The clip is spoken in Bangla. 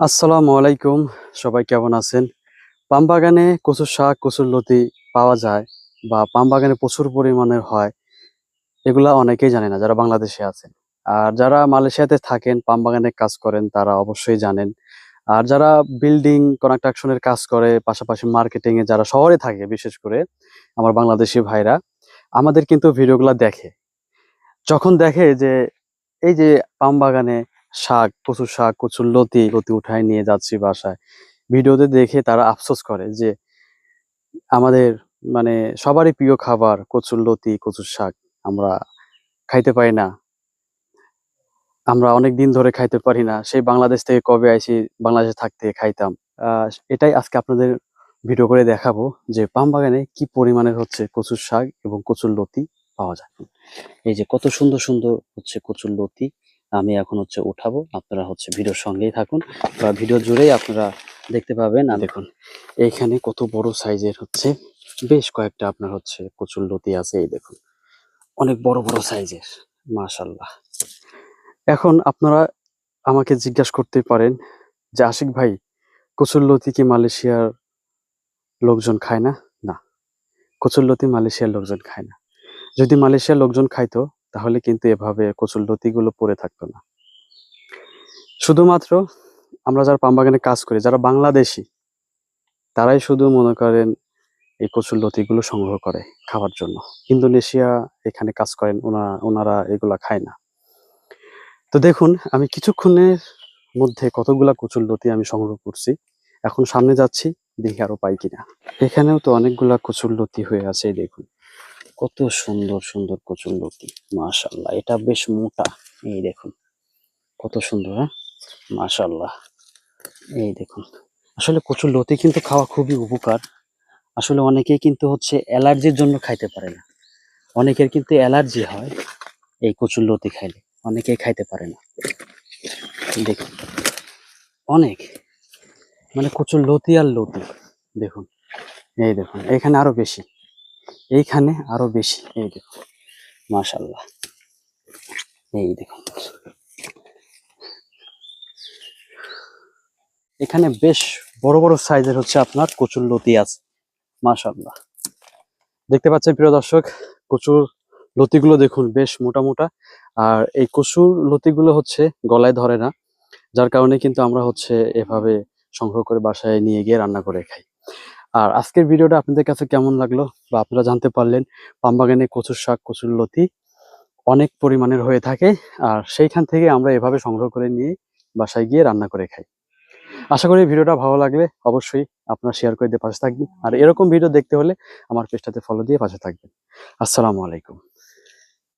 আসসালামু আলাইকুম, সবাই কেমন আছেন? পাম বাগানে কচুর শাক, কচুর লতি পাওয়া যায় বা পাম বাগানে প্রচুর পরিমাণের হয়, এগুলা অনেকেই জানে না যারা বাংলাদেশে আছেন। আর যারা মালয়েশিয়াতে থাকেন পাম বাগানে কাজ করেন, তারা অবশ্যই জানেন। আর যারা বিল্ডিং কনস্ট্রাকশনের কাজ করে, পাশাপাশি মার্কেটিং এ যারা শহরে থাকে, বিশেষ করে আমার বাংলাদেশি ভাইরা, আমাদের কিন্তু ভিডিওগুলো দেখে। যখন দেখে যে, এই যে পাম বাগানে শাক কচুর শাক কচুর লতি লতি উঠায় নিয়ে যাচ্ছি বাসায়। ভিডিওতে দেখে তারা আফসোস করে যে আমাদের মানে সবারই প্রিয় খাবার কচুর লতি, কচুর শাক আমরা খাইতে পারি না। আমরা অনেক দিন ধরে খাইতে পারি না। সেই বাংলাদেশ থেকে কবে আইসি বাংলাদেশে থাকতে খাইতাম। এটাই আজকে আপনাদের ভিডিও করে দেখাবো যে পাম বাগানে কি পরিমাণের হচ্ছে কচুর শাক এবং কচুর লতি পাওয়া যায়। এই যে কত সুন্দর সুন্দর হচ্ছে কচুর লতি। আমি এখন হচ্ছে উঠাবো। আপনারা হচ্ছে ভিডিওর সঙ্গেই থাকুন। বা ভিডিও জুড়েই আপনারা দেখতে পাবেন। আর দেখুন। এইখানে কত বড় সাইজের হচ্ছে বেশ কয়েকটা আপনার হচ্ছে কচুর লতি আছে এই দেখুন। অনেক বড় বড় সাইজের মাশাল্লাহ এখন আপনারা আমাকে জিজ্ঞাসা করতে পারেন যে আশিক ভাই কচুর লতি কি মালয়েশিয়ার লোকজন খায় না? না। কচুর লতি মালয়েশিয়ার লোকজন খায় না। যদি মালয়েশিয়ার লোকজন খাইতো তাহলে কিন্তু এভাবে কচুর লতিগুলো পড়ে থাকতো না। শুধুমাত্র আমরা যারা পাম বাগানে কাজ করি, যারা বাংলাদেশি, তারাই শুধু মনে করেন এই কচুর লতিগুলো সংগ্রহ করে খাওয়ার জন্য। ইন্দোনেশিয়া এখানে কাজ করেন ওনারা ওনারা এগুলা খায় না। তো দেখুন, আমি কিছুক্ষণের মধ্যে কতগুলা কচুর লতি আমি সংগ্রহ করছি। এখন সামনে যাচ্ছি, দেখি আরও পাই কিনা। এখানেও তো অনেকগুলা কচুর লতি হয়ে আছে দেখুন। কত সুন্দর সুন্দর কচুর লতি মাশাল্লাহ। এটা বেশ মোটা। এই দেখুন, কত সুন্দর হ্যাঁ? মাশাল্লাহ। এই দেখুন, আসলে কচুর লতি কিন্তু খাওয়া খুবই উপকার। আসলে অনেকেই কিন্তু হচ্ছে অ্যালার্জির জন্য খাইতে পারে না। অনেকের কিন্তু অ্যালার্জি হয় এই কচুর লতি খাইলে, অনেকেই খাইতে পারে না। দেখুন, অনেক। মানে কচুর লতি আর লতি, দেখুন। এই দেখুন, এখানে আরও বেশি। এইখানে আরও বেশি, এই দেখুন মাশাল্লাহ এই দেখুন এখানে বেশ বড় বড় সাইজের হচ্ছে আপনার কচুর লতি আছে মাশাল্লাহ দেখতে পাচ্ছেন প্রিয় দর্শক, কচুর লতিগুলো দেখুন, বেশ মোটা মোটা। আর এই কচুর লতিগুলো হচ্ছে গলায় ধরে না, যার কারণে কিন্তু আমরা হচ্ছে এভাবে সংগ্রহ করে বাসায় নিয়ে গিয়ে রান্না করে খাই। আর আজকের ভিডিওটা আপনাদের কাছে কেমন লাগল বা আপনারা জানতে পারলেন পামবাগানে কচুর শাক, কচুর লতি অনেক পরিমাণের হয়ে থাকে আর সেইখান থেকে আমরা এভাবে সংগ্রহ করে নিয়ে বাসায় গিয়ে রান্না করে খাই। আশা করি ভিডিওটা ভালো লাগলে অবশ্যই আপনারা শেয়ার করে দিয়ে পাশে থাকবেন। আর এরকম ভিডিও দেখতে হলে আমার পেজটাতে ফলো দিয়ে পাশে থাকবেন। আসসালামু আলাইকুম।